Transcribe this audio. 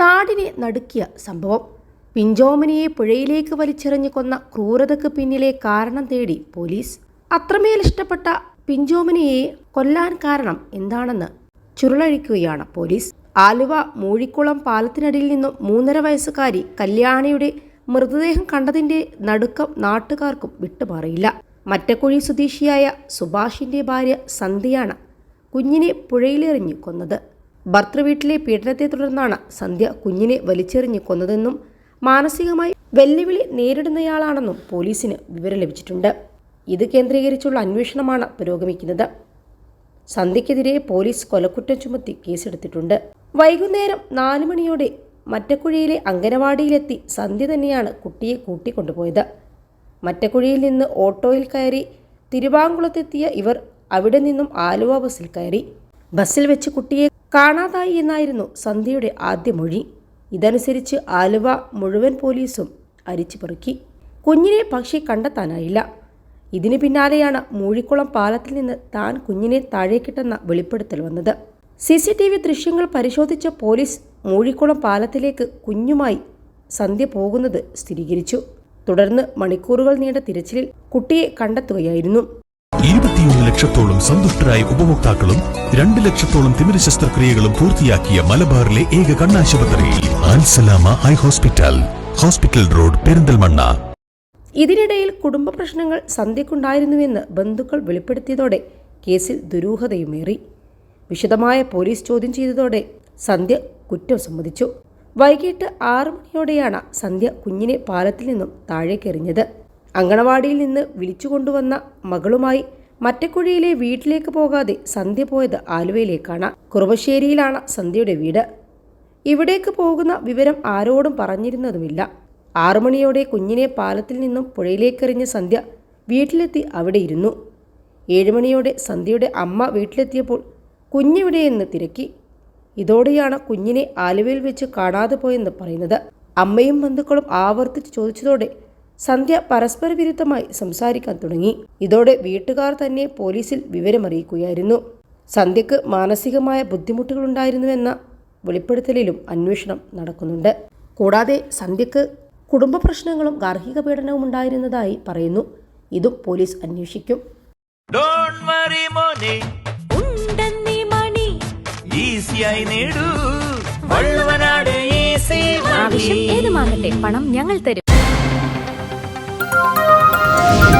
നാടിനെ നടുക്കിയ സംഭവം. പിഞ്ചോമനിയെ പുഴയിലേക്ക് വലിച്ചെറിഞ്ഞു കൊന്ന ക്രൂരതയ്ക്ക് പിന്നിലെ കാരണം തേടി പോലീസ്. അത്രമേൽ ഇഷ്ടപ്പെട്ട പിഞ്ചോമനിയെ കൊല്ലാൻ കാരണം എന്താണെന്ന് ചുരുളഴിക്കുകയാണ് പോലീസ്. ആലുവ മൂഴിക്കുളം പാലത്തിനടിയിൽ നിന്നും മൂന്നര വയസ്സുകാരി കല്യാണിയുടെ മൃതദേഹം കണ്ടതിന്റെ നടുക്കം നാട്ടുകാർക്കും വിട്ടുമാറിയില്ല. മറ്റക്കുഴി സ്വദേശിയായ സുഭാഷിന്റെ ഭാര്യ സന്ധ്യയാണ് കുഞ്ഞിനെ പുഴയിലെറിഞ്ഞു കൊന്നത്. ഭർത്തൃവീട്ടിലെ പീഡനത്തെ തുടർന്നാണ് സന്ധ്യ കുഞ്ഞിനെ വലിച്ചെറിഞ്ഞ് കൊന്നതെന്നും മാനസികമായി വെല്ലുവിളി നേരിടുന്നയാളാണെന്നും പോലീസിന് വിവരം ലഭിച്ചിട്ടുണ്ട്. ഇത് കേന്ദ്രീകരിച്ചുള്ള അന്വേഷണമാണ് പുരോഗമിക്കുന്നത്. സന്ധ്യയ്ക്കെതിരെ പോലീസ് കൊലക്കുറ്റം ചുമത്തി കേസെടുത്തിട്ടുണ്ട്. വൈകുന്നേരം നാലു മണിയോടെ മറ്റക്കുഴിയിലെ അംഗനവാടിയിലെത്തി സന്ധ്യ തന്നെയാണ് കുട്ടിയെ കൂട്ടിക്കൊണ്ടുപോയത്. മറ്റക്കുഴിയിൽ നിന്ന് ഓട്ടോയിൽ കയറി തിരുവാങ്കുളത്തെത്തിയ ഇവർ അവിടെ നിന്നും ആലുവ ബസ്സിൽ കയറി. ബസ്സിൽ വെച്ച് കുട്ടിയെ കാണാതായി എന്നായിരുന്നു സന്ധ്യയുടെ ആദ്യ മൊഴി. ഇതനുസരിച്ച് ആലുവ മുഴുവൻ പോലീസും അരിച്ചുപെറുക്കി കുഞ്ഞിനെ പക്ഷേ കണ്ടെത്താനായില്ല. ഇതിന് പിന്നാലെയാണ് മൂഴിക്കുളം പാലത്തിൽ നിന്ന് താൻ കുഞ്ഞിനെ താഴേക്കിട്ടെന്ന വെളിപ്പെടുത്തൽ വന്നത്. സി സി ടി വി ദൃശ്യങ്ങൾ പരിശോധിച്ച പോലീസ് മൂഴിക്കുളം പാലത്തിലേക്ക് കുഞ്ഞുമായി സന്ധ്യ പോകുന്നത് സ്ഥിരീകരിച്ചു. തുടർന്ന് മണിക്കൂറുകൾ നീണ്ട തിരച്ചിലിൽ കുട്ടിയെ കണ്ടെത്തുകയായിരുന്നു. ഇരുപത്തിയൊന്ന് ലക്ഷത്തോളം സന്തുഷ്ടരായ ഉപഭോക്താക്കളും രണ്ട് ലക്ഷത്തോളം തിമിര ശസ്ത്രക്രിയകളും പൂർത്തിയാക്കിയ മലബാറിലെ ഏക കണ്ണാശുപത്രി ആൻസലാമ eye hospital hospital road Perinthalmanna. ഇതിനിടയിൽ കുടുംബ പ്രശ്നങ്ങൾ സന്ധ്യക്കുണ്ടായിരുന്നുവെന്ന് ബന്ധുക്കൾ വെളിപ്പെടുത്തിയതോടെ കേസിൽ ദുരൂഹതയുമേറി. വിശദമായ പോലീസ് ചോദ്യം ചെയ്തതോടെ സന്ധ്യ കുറ്റം സമ്മതിച്ചു. വൈകിട്ട് ആറു മണിയോടെയാണ് സന്ധ്യ കുഞ്ഞിനെ പാലത്തിൽ നിന്നും താഴേക്കെറിഞ്ഞത്. അങ്കണവാടിയിൽ നിന്ന് വിളിച്ചുകൊണ്ടുവന്ന മകളുമായി മറ്റക്കുഴിയിലെ വീട്ടിലേക്ക് പോകാതെ സന്ധ്യ പോയത് ആലുവയിലേക്കാണ്. കുറുവശ്ശേരിയിലാണ് സന്ധ്യയുടെ വീട്. ഇവിടേക്ക് പോകുന്ന വിവരം ആരോടും പറഞ്ഞിരുന്നതുമില്ല. ആറുമണിയോടെ കുഞ്ഞിനെ പാലത്തിൽ നിന്നും പുഴയിലേക്കെറിഞ്ഞ സന്ധ്യ വീട്ടിലെത്തി അവിടെ ഇരുന്നു. ഏഴുമണിയോടെ സന്ധ്യയുടെ അമ്മ വീട്ടിലെത്തിയപ്പോൾ കുഞ്ഞെവിടെയെന്ന് തിരക്കി. ഇതോടെയാണ് കുഞ്ഞിനെ ആലുവയിൽ വെച്ച് കാണാതെ പോയെന്ന് പറയുന്നത്. അമ്മയും ബന്ധുക്കളും ആവർത്തിച്ച് ചോദിച്ചതോടെ സന്ധ്യ പരസ്പര വിരുദ്ധമായി സംസാരിക്കാൻ തുടങ്ങി. ഇതോടെ വീട്ടുകാർ തന്നെ പോലീസിൽ വിവരമറിയിക്കുകയായിരുന്നു. സന്ധ്യക്ക് മാനസികമായ ബുദ്ധിമുട്ടുകളുണ്ടായിരുന്നുവെന്ന വെളിപ്പെടുത്തലിലും അന്വേഷണം നടക്കുന്നുണ്ട്. കൂടാതെ സന്ധ്യക്ക് കുടുംബ പ്രശ്നങ്ങളും ഗാർഹിക പീഡനവും ഉണ്ടായിരുന്നതായി പറയുന്നു. ഇതും പോലീസ് അന്വേഷിക്കും. ഡോണ്ട് വറി മോനെ. ഉണ്ടെന്നീ മണി. ഈസിയായി നേടൂ. വള്ളുവനാട് ഈസി ആവശ്യം ഏതുമാകട്ടെ പണം ഞങ്ങൾ തരും. Thank you.